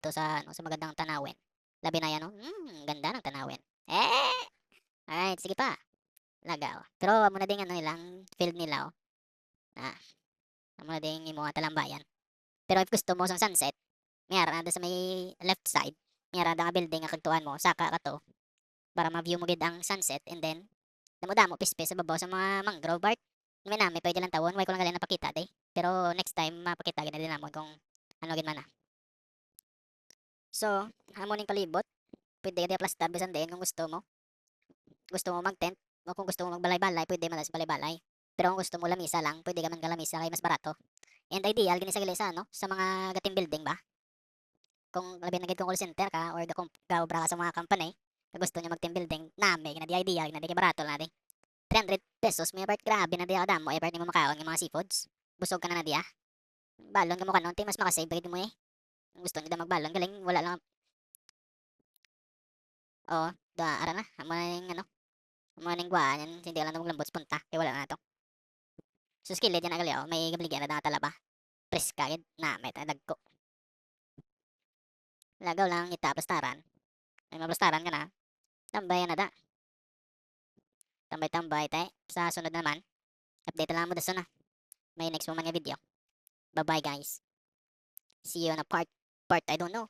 dito sa ano sa magandang tanawin. Labi na yan, oh. Hmm, ganda ng tanawin. Eh! Alright, sige pa. Lagaw. Pero amo na din ano ilang field nila, oh. Ah. Amo na din imo talambayan. Pero if gusto mo sa sunset, mayara na sa may left side, mayara na nga building nga kagtuan mo, saka ka to. Para ma-view mo gid ang sunset and then damo-damo pispes sa babaw sa mga mangrove bark. May nami pwede lang tawon, way ko lang galing napakita day. Pero next time mapakita gid na din namon kung ano gid man na. So, amo ning palibot. Pwede ka di aplastar bisan kung gusto mo. Gusto mo mag-tent o kung gusto mo magbalay-balay, pwede man sa balay-balay. Pero kung gusto mo lamisa lang, pwede ka man ka lamisa kay mas barato. And ideal gini sa gilisa no, sa mga gating building ba? Kung labi na gid kung call center ka or gaobra ka sa mga company, na gusto nyo mag-team building, nami, na di ideal, na di barato na di. 300 pesos, may part grabe na di ako damo, effort ni mo makaon ng mga seafoods. Busog ka na na di ah. Balon ka mo kanon, mas makasave bagid mo eh. Gusto nyo da magbalon, galing, wala lang. Oo, da, ara na, amo na yung ano, amo na yung guwaan, yan, hindi lang na maglambot, punta, kaya wala na to. So skilled yan agali oh, may gabligyan na talaba. Press ka, gid, na, may dagko. Lagaw lang, ita, plastaran. May maplastaran ka na, tambay na da. Tambay-tambay, tay. Sa sunod naman, update lang mo da na. May next mo mga video. Bye-bye, guys. See you on a part, part, I don't know.